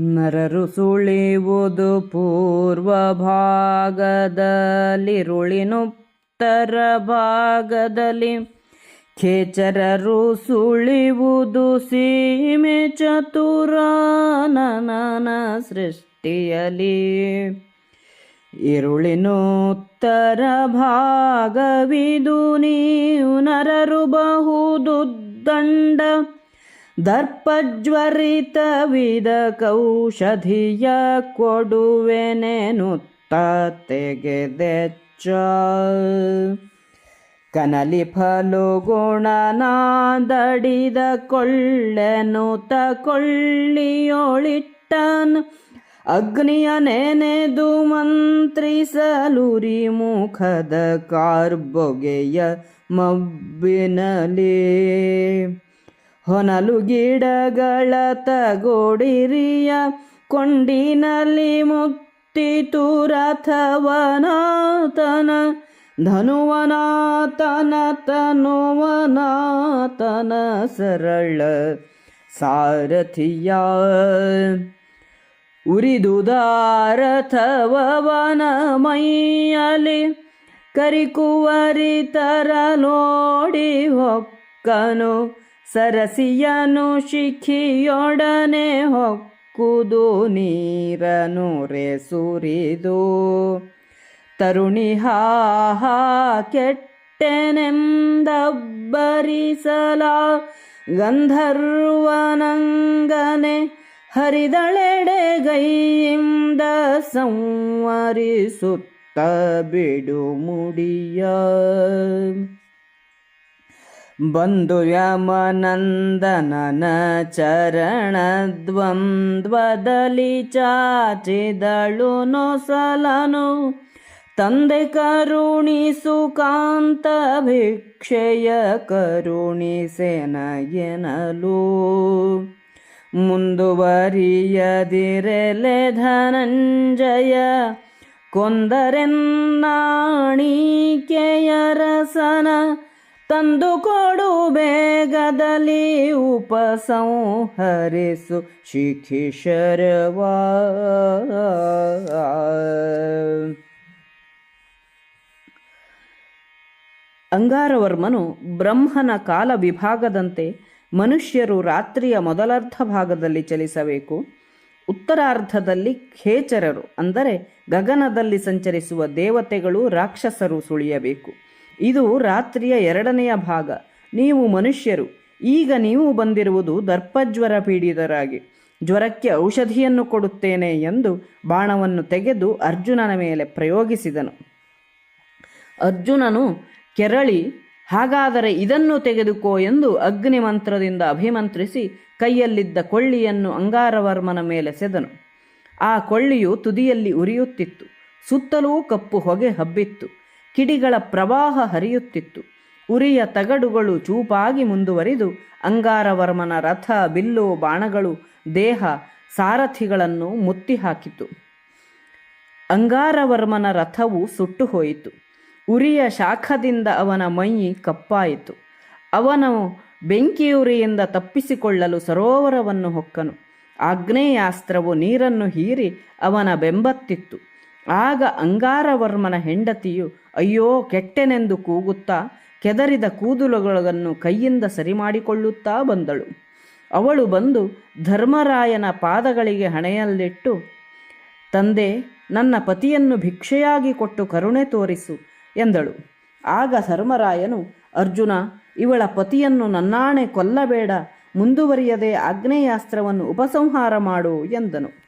ನರರು ಸುಳಿವುದು ಪೂರ್ವ ಭಾಗದಲ್ಲಿರುಳಿನುತ್ತರ ಭಾಗದಲ್ಲಿ. ಖೇಚರರು ಸುಳಿವುದು ಸೀಮೆ ಚತುರಾನನ ಸೃಷ್ಟಿಯಲಿ. ಇರುಳಿನೋತ್ತರ ಭಾಗವಿದು ನೀವು ನರರು ಬಹುದುದ್ದಂಡ ದರ್ಪಜ್ವರಿತ ವಿಧ ಕೌಷಧಿಯ ಕೊಡುವೆನೆನುತ್ತ ತೆಗೆದೆಚ್ಚ ಕನಲಿ ಫಲುಗುಣನಾದಡಿದ ತ ಕೊಳ್ಳಿಯೊಳಿಟ್ಟನು ಅಗ್ನಿಯ ನೆನೆದು ಮಂತ್ರಿಸಲುರಿ ಮುಖದ ಕಾರ್ಬೊಗೆಯ ಮಬ್ಬಿನಲಿ. ಹೊನಲು ಗಿಡಗಳ ತಗೋಡಿರಿಯ, ಕೊಂಡಿನಲ್ಲಿ ಮುತ್ತಿತು ರಥವನಾತನ ಧನುವನಾತನ ತನುವನಾತನ ಸರಳ ಸಾರಥಿಯ. ಉರಿದುದಾರಥವನ ಮೈಯಲಿ ಕರಿಕುವರಿತರ ನೋಡಿ ಹೊಕ್ಕನು. ಸರಸಿಯನು ಶಿಖಿಯೊಡನೆ ಹೊಕ್ಕುದು ನೀರನು ರೆ ಸುರಿದು ತರುಣಿ ಹಾಹಾ ಕೆಟ್ಟೆನೆಂದಬ್ಬರಿಸಲ ಗಂಧರ್ವನಂಗನೆ ಹರಿದಳೆಡೆಗೈಯಿಂದ ಸಂವರಿಸುತ್ತ ಬಿಡು ಮುಡಿಯ ಬಂದು ಯಮನಂದನನ ಚರಣದ್ವಂದ್ವದಲಿ ಚಾಚಿದಳು ನೊಸಲನು ತಂದೆ ಕರುಣಿಸು ಕಾಂತ ಭಿಕ್ಷೆಯ ಕರುಣಿಸೆನಯನಲು ಮುಂದುವರಿಯದಿರೆಲೆ ಧನಂಜಯ ಕೊಂದರೆನ್ನಾಣಿಕೆಯರಸನ ತಂದು ಕೊಡು ಬೇಗದಲ್ಲಿ ಉಪಸಂಹರಿಸು ಶಿಖಿಶರವಾ ಅಂಗಾರವರ್ಮನು ಬ್ರಹ್ಮನ ಕಾಲ ವಿಭಾಗದಂತೆ ಮನುಷ್ಯರು ರಾತ್ರಿಯ ಮೊದಲರ್ಧ ಭಾಗದಲ್ಲಿ ಚಲಿಸಬೇಕು. ಉತ್ತರಾರ್ಧದಲ್ಲಿ ಖೇಚರರು, ಅಂದರೆ ಗಗನದಲ್ಲಿ ಸಂಚರಿಸುವ ದೇವತೆಗಳು, ರಾಕ್ಷಸರು ಸುಳಿಯಬೇಕು. ಇದು ರಾತ್ರಿಯ ಎರಡನೆಯ ಭಾಗ. ನೀವು ಮನುಷ್ಯರು, ಈಗ ನೀವು ಬಂದಿರುವುದು ದರ್ಪಜ್ವರ ಪೀಡಿತರಾಗಿ. ಜ್ವರಕ್ಕೆ ಔಷಧಿಯನ್ನು ಕೊಡುತ್ತೇನೆ ಎಂದು ಬಾಣವನ್ನು ತೆಗೆದು ಅರ್ಜುನನ ಮೇಲೆ ಪ್ರಯೋಗಿಸಿದನು. ಅರ್ಜುನನು, ಕೆರಳಿ, ಹಾಗಾದರೆ ಇದನ್ನು ತೆಗೆದುಕೋ ಎಂದು ಅಗ್ನಿ ಮಂತ್ರದಿಂದ ಅಭಿಮಂತ್ರಿಸಿ ಕೈಯಲ್ಲಿದ್ದ ಕೊಳ್ಳಿಯನ್ನು ಅಂಗಾರವರ್ಮನ ಮೇಲೆ ಸೆದನು. ಆ ಕೊಳ್ಳಿಯು ತುದಿಯಲ್ಲಿ ಉರಿಯುತ್ತಿತ್ತು. ಸುತ್ತಲೂ ಕಪ್ಪು ಹೊಗೆ ಹಬ್ಬಿತ್ತು. ಕಿಡಿಗಳ ಪ್ರವಾಹ ಹರಿಯುತ್ತಿತ್ತು. ಉರಿಯ ತಗಡುಗಳು ಚೂಪಾಗಿ ಮುಂದುವರಿದು, ಅಂಗಾರವರ್ಮನ ರಥ, ಬಿಲ್ಲು, ಬಾಣಗಳು, ದೇಹ, ಸಾರಥಿಗಳನ್ನು ಮುತ್ತಿ ಹಾಕಿತು ಅಂಗಾರವರ್ಮನ ರಥವು ಸುಟ್ಟು ಹೋಯಿತು ಉರಿಯ ಶಾಖದಿಂದ ಅವನ ಮೈ ಕಪ್ಪಾಯಿತು. ಅವನು ಬೆಂಕಿಯುರಿಯಿಂದ ತಪ್ಪಿಸಿಕೊಳ್ಳಲು ಸರೋವರವನ್ನು ಹೊಕ್ಕನು. ಆಗ್ನೇಯಾಸ್ತ್ರವು ನೀರನ್ನು ಹೀರಿ ಅವನ ಬೆಂಬತ್ತಿತ್ತು. ಆಗ ಅಂಗಾರವರ್ಮನ ಹೆಂಡತಿಯು ಅಯ್ಯೋ ಕೆಟ್ಟೆನೆಂದು ಕೂಗುತ್ತಾ ಕೆದರಿದ ಕೂದಲುಗಳನ್ನು ಕೈಯಿಂದ ಸರಿಮಾಡಿಕೊಳ್ಳುತ್ತಾ ಬಂದಳು. ಅವಳು ಬಂದು ಧರ್ಮರಾಯನ ಪಾದಗಳಿಗೆ ಹಣೆಯಲ್ಲಿಟ್ಟು, ತಂದೆ, ನನ್ನ ಪತಿಯನ್ನು ಭಿಕ್ಷೆಯಾಗಿ ಕೊಟ್ಟು ಕರುಣೆ ತೋರಿಸು ಎಂದಳು. ಆಗ ಧರ್ಮರಾಯನು, ಅರ್ಜುನ, ಇವಳ ಪತಿಯನ್ನು ನನ್ನಾಣೆ ಕೊಲ್ಲಬೇಡ, ಮುಂದುವರಿಯದೆ ಆಗ್ನೇಯಾಸ್ತ್ರವನ್ನು ಉಪಸಂಹಾರ ಮಾಡು ಎಂದನು.